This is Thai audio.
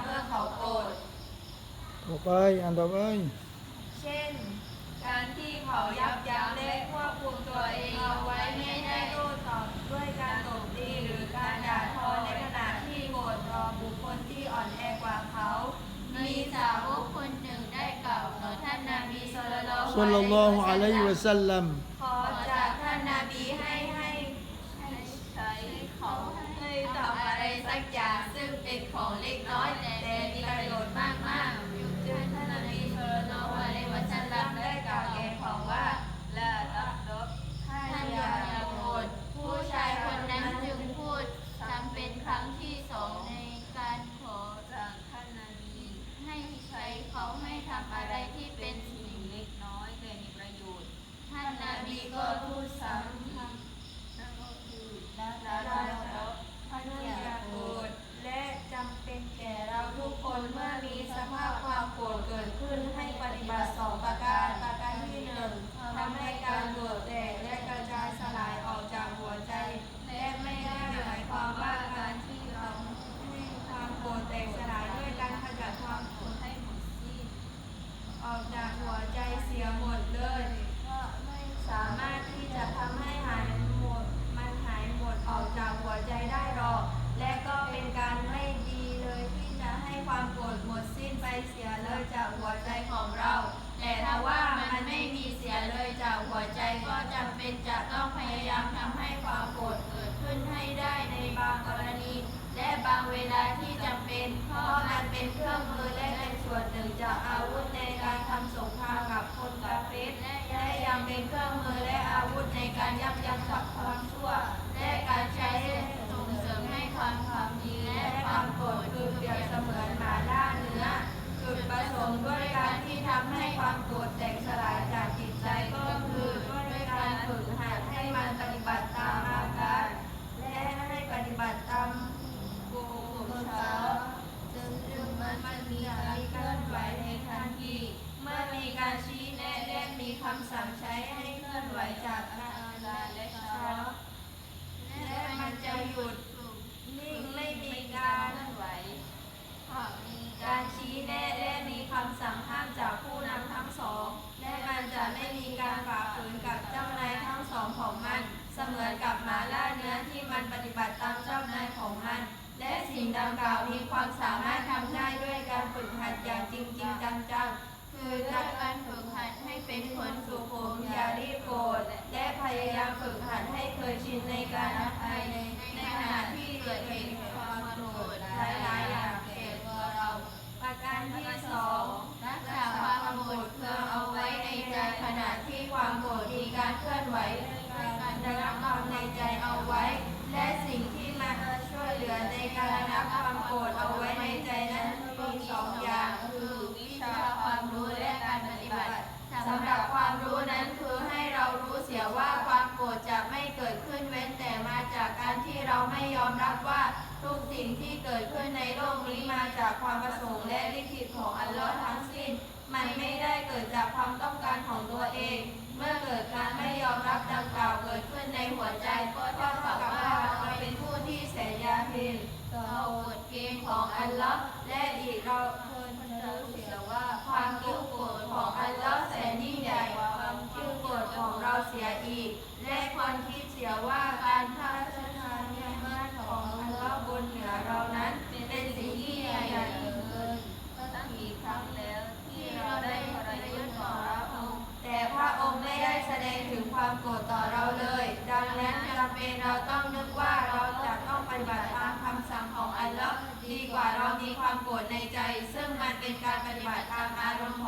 เมื่อเขาโกรธต่อไปอันต่อไป เช่น การที่เขายับยั้งและควบคุมตัวเองเอาไว้ไม่ได้โต้ตอบด้วยการตบตีหรือการด่าทอในขณะที่โกรธต่อบุคคลที่อ่อนแอกว่าเขา มีสาวกคนหนึ่งได้กล่าวต่อท่านนาบีสุลสัลลัอฮุอะลัยฮิสัลลัมขอจากท่านนาบีให้ให้ใช้เขาให้ตอบอะไรสักอย่าง เป็นของเล็กน้อยแต่มีประโยชน์มากมากๆจึงท่านนบีศ็อลลัลลอฮุอะลัยฮิวะซัลลัมได้กล่าวแก่เขาว่าละตักดบ ท่านอย่าโกรธผู้ชายคนนั้นจึงพูดซ้ำเป็นครั้งที่สองในการขอจากท่านนาบีให้ใช้เขาให้ทำอะไรที่เป็นสิ่งเล็กน้อยแต่มีประโยชน์ ท่านนาบีก็พูดซ้ำคำนั่นก็คือละละละละท่าน ท่าน อย่า อย่า โก โก ร ร ธ ธและจำเป็นแก่เราทุกคนเมื่อมีสภาพความโกรธเกิดขึ้นให้ปฏิบัติสองประการประการที่หนึ่งทำให้การโกรธแตกและกระจายสลายออกจากหัวใจ และไม่ได้หมายความว่าการที่เราให้ความโกรธแตกสลายด้วยการขจัดความโกรธให้หมดสิ้นออกจากหัวใจเสียหมดเลยก็ไม่สามารถที่จะทำให้หายหมดมันหายหมดออกจากหัวใจได้หรอก และก็เป็นการไม่ดีเลยที่จะให้ความโกรธหมดสิ้นไปเสียเลยจาก หัวใจของเรา แต่ถ้าว่ามันไม่มีเสียเลยจากหัวใจก็จำเป็นจะต้องพยายามทำให้ความโกรธเกิดขึ้นให้ได้ในบางกรณี และบางเวลาที่จำเป็น เพราะมันเป็นเครื่องมือและเป็นส่วนหนึ่งจากอาวุธในการทำสงครามกับคนกาเฟรและยังเป็นเครื่องมือและอาวุธในการยับยั้ง ใช้ให้เคลื่อนไหวจากอาการและเช้าและมันจะหยุดนิ่งไม่มีการเคลื่อนไหวการชี้แนะและมีคำสั่งห้ามจากผู้นำทั้งสอง และมันจะไม่มีการฝ่าฝืนกับเจ้านายทั้งสองของมัน เสมือนกับหมาล่าเนื้อที่มันปฏิบัติตามเจ้านายของมัน และสิ่งดังกล่าวมีความสามารถทำได้ด้วยการฝึกหัดอย่างจริงจริงจังจังๆ คือด้วยการฝึกหัดให้เป็นคนสุขุมอย่ารีบโกรธและพยายามฝึกหัดให้เคยชินในการอภัยในในขณะที่เกิดเหตุความโกรธหลายๆอย่างแก่ตัวเรา ประการที่สองรักษาความโกรธเคืองเอาไว้ในใจขณะที่ความโกรธมีการเคลื่อนไหวการระงับความในใจเอาไว้ และสิ่งที่มาช่วยเหลือในการ ความรู้นั้นคือให้เรารู้เสียว่าความโกรธจะไม่เกิดขึ้นเว้นแต่มาจากการที่เราไม่ยอมรับว่าทุกสิ่งที่เกิดขึ้นในโลกนี้มาจากความประสงค์และลิขิตของอัลลอฮ์ทั้งสิ้น มันไม่ได้เกิดจากความต้องการของตัวเอง เมื่อเกิดการไม่ยอม ว่าการพระราชทานเนียมัตของอัลลอฮ์บนเหนือเรานั้นเป็นสิ่งที่ใหญ่ใหญ่เกินก็ตั้งกี่ครั้งแล้วที่เราได้ทรยศต่อพระองค์แต่พระองค์ไม่ได้แสดงถึงความโกรธต่อเราเลย ดังนั้นจำเป็นเราต้องนึกว่าเราจะต้องปฏิบัติตามคำสั่งของอัลลอฮ์ดีกว่าเรามีความโกรธในใจ ซึ่งมันเป็นการปฏิบัติตามอารมณ์